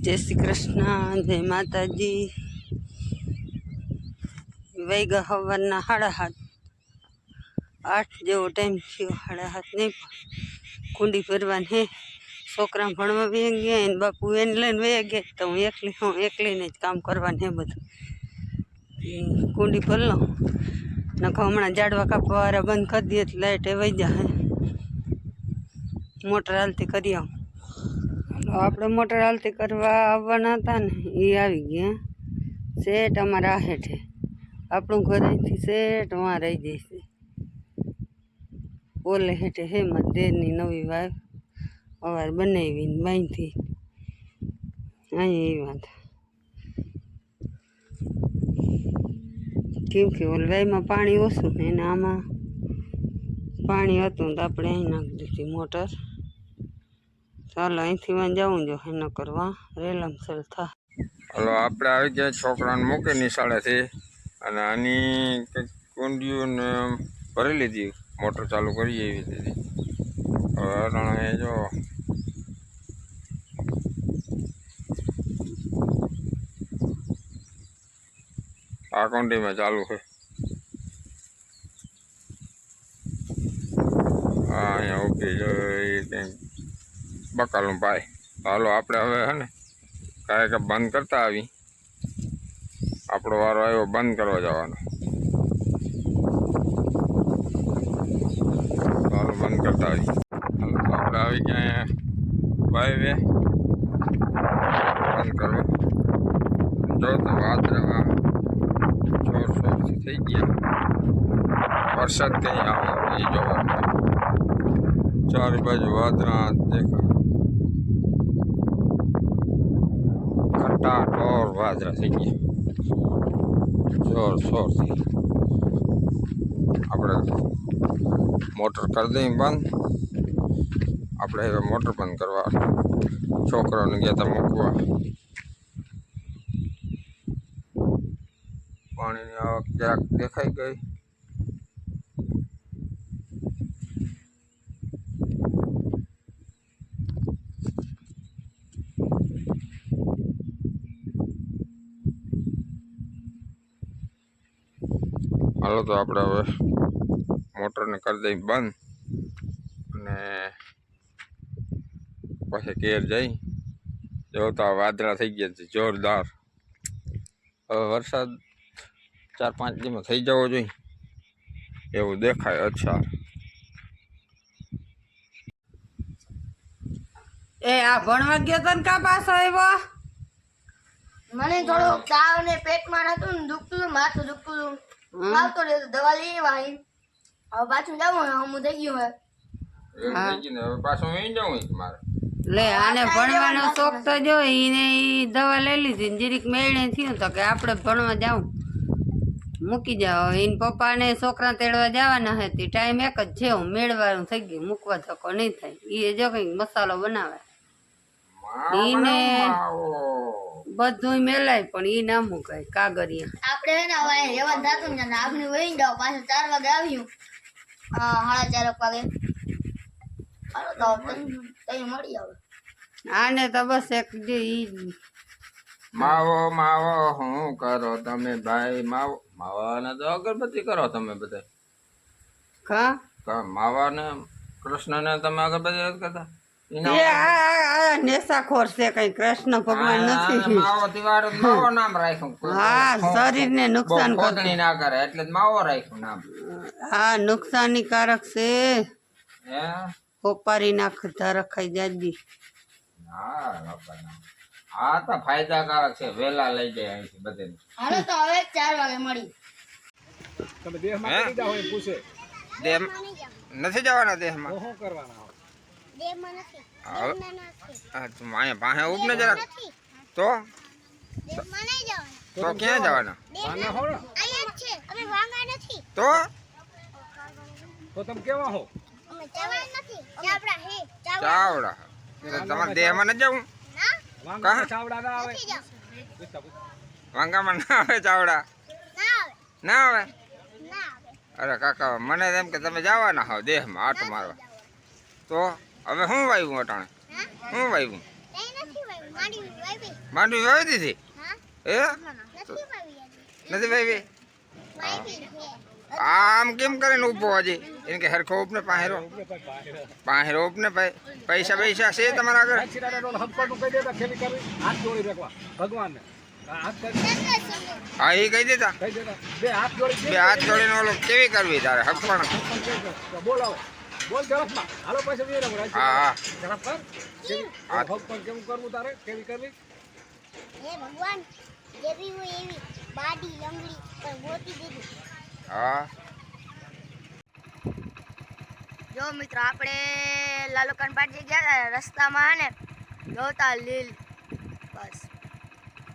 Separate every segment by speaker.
Speaker 1: જય શ્રી કૃષ્ણ જય માતાજી વૈગા હવારના સાડા હાથ આઠ જેવો ટાઈમ થયો સાડા હાથ નહીં પણ કુંડી ભરવાની હે છોકરા ભણવા વે ગયા એને બાપુ એને લઈને વયા ગયા તો હું એકલી, હું એકલીને જ કામ કરવાનું હે બધું. ઈ કુંડી ભર લઉં નકર હમણાં જાડવા કાપવાવાળા બંધ કરી દઈએ તો લાઇટ એ વહી જાય. મોટર હાલતી કરી આવું. હાલો આપણે મોટર હાલતી કરવા આવવાના હતા ને એ આવી ગયા. શેઠ અમારા હેઠે. આપણું ઘર અહીંથી શેઠ વાં રહી જશે ઓલે હેઠે હે દેરની નવી વાવ. અવાર બનાવીને બાંધી. અહીં એ વાત કેમ કે ઓલ વાયમાં પાણી ઓછું ને આમાં. પાણી હતું તો આપણે અહીં નાખી દીધી મોટર. ચાલો, અહીંથી વાં જવું જો એનો કરવા રેલમ સર, થા.
Speaker 2: હલો, આપણે આવી ગયા છોકરાને મૂકી નિશાળેથી અને આની કંઈક કુંડીઓને ભરી લીધી, મોટર ચાલુ કરી એવી દીધી. હવે અટાણે જો આ કુંડીમાં ચાલુ છે. હા, અહીંયા ઊભી જો એ કંઈક બકાલું પાય હાલો, આપણે હવે હે ને કાંઈ બંધ કરતા આવી. આપણો વારો આવ્યો, બંધ કરવા જવાનો. ચાલો બંધ કરતા આવી. હાલો આપણે આવી ગયા ભાઈ વે. બંધ કરો. જો તો વાદળા જોર શોરથી થઈ ગયા. વરસાદ કંઈ આવે, એ જોવા ચારે બાજુ વાદળા, દેખાય. ખટ્ટા ઢોર વાદળા થઈ ગયા જોર શોરથી આપણે મોટર કરી દઈએ બંધ આપણે હવે મોટર બંધ કરવા છોકરાઓને ગયા હતા મૂકવા પાણીની આવક જરાક દેખાઈ ગઈ હાલો તો આપણે હવે મોટરને કરી દઈ બંધ અને પછી કેર જઈ. જો તો વાદળા થઈ ગયા છે જોરદાર. હવે વરસાદ ચાર પાંચ દિવસમાં થઈ જવો જોઈએ. એવું દેખાય અચ્છા.
Speaker 1: એ આ ભણવા ગયો તો કા પાછો આવ્યો?
Speaker 3: મને થોડું તાવ ને પેટમાં હતું ને દુખતું હતું, માથું દુખતું. હતું. આવતો રહ્યો દવા લઈ આવી હવે પાછું જાવું ને હમું થઈ ગયું હવે.
Speaker 2: એવું થઈ ગયું હવે પાછું જવું મારે.
Speaker 1: લે આને ભણવાનો શોખ તો જો ઈને એ દવા લઈ લીધી ને જીરીક મેળે થયું તો કે આપણે ભણવા જાવું મૂકી જાઓ. એને પપ્પાને છોકરા તેડવા જવાના હતી ટાઈમ એક જ છે હું મેળવાનું થઈ ગયું મૂકવા ધક્કો નહીં થાય. એ જો કંઈક મસાલો બનાવે. ઈને બધું મેલાય પણ એ ના મુકાય કાગરિયા
Speaker 3: આપણે હે ને હવે રહેવાનું થતું ને આપણે વહી જાવ પાછું ચાર વાગે આવ્યું. હા સાડા ચાર વાગે. હાલો તો તઈ- મળી આવે.
Speaker 1: આને તો બસ એક જે ઈ
Speaker 2: માવો માવો હું કરો તમે ભાઈ? માવો માવાને તો અગરબત્તી કરો તમે બધા.
Speaker 1: કા?
Speaker 2: કા માવાને કૃષ્ણને તમે અગરબત્તી કરતા?
Speaker 1: નેસાખોર છે કઈ કૃષ્ણ ભગવાન નથી.
Speaker 2: માવો દિવાળો માવો નામ રાખ્યું.
Speaker 1: હા શરીરને નુકસાન
Speaker 2: ખોદણી ના કરે એટલે માવો રાખ્યું નામ.
Speaker 1: હા નુકસાનીકારક છે.
Speaker 2: હે?
Speaker 1: કોપારી નાખતા રખાઈ જાજી.
Speaker 2: હા. હા તો ફાયદાકારક છે વેલા લઈ જાય અહીંથી બધે
Speaker 3: હાલો તો હવે ચાર વાગે મળી.
Speaker 2: દેહ નથી જવાના દેહમાં? શું કરવાના? દેહમાં તું અહીંયા પાસે ઉભ ને જરાક? તો? તો ક્યાં જવાના? તો?
Speaker 4: તો તમે કેવા હો?
Speaker 2: ચાવડા તમારા દેહમાં ન. જવું
Speaker 4: ચાવડા ના આવે?
Speaker 2: વાંગામાં ના આવે ચાવડા? ના આવે. અરે કાકા મને એમ કે તમે જવાના હો દેહમાં આટ મારવા. તો? હવે શું વાવ્યું અટાણે? શું વાવ્યું માંડવી વાવી દીધી? એ નથી વાવી આમ કેમ કરીને ઊભો હજી એને કે હરખો ઉપને પાહેરો. પાહેરો ઉપને પૈસા પૈસા છે તમારા આગળ?
Speaker 4: કરી.
Speaker 2: હા એ કહી દેતા.
Speaker 4: બે હાથ જોડી
Speaker 2: બે હાથ જોડીને ઓલો કેવી કરવી તારે હકપણ
Speaker 4: બોલાવો. બોલ ઝડપમાં હાલો પૈસા દે રહો
Speaker 2: હા હા.
Speaker 4: ઝડપ કર કેવી
Speaker 2: હાથ.
Speaker 4: હંપણ કેવું કરવું તારે? કેવી કરવી?
Speaker 3: હે ભગવાન જેવી હોય એવી. બાડી લંગડી પણ મોતી દીધી.
Speaker 2: હા.
Speaker 3: જો મિત્રો આપણે લાલુકાન પાટી ગયા હતા રસ્તામાં હે ને? જોતા લીલ. બસ.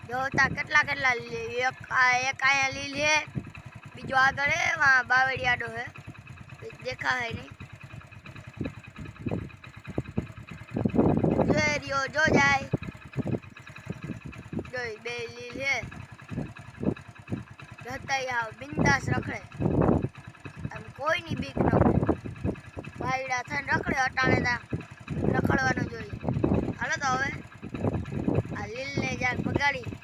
Speaker 3: જોતા કેટલા કેટલા લીલ. એક આ એક અહીંયા લીલ હે બીજો આગળ હે વાં બાવળી આડો હે દેખાય નહીં. જોઈ જો જાય જોઈ બે લીલ હે જતાઈ આવ બિંદાસ રખડે આમ કોઈની બીક ન બાયડા થઈને રખડે અટાણે તા રખડવાનું જોઈએ હાલો તો હવે આ લીલને જાગ બગાડી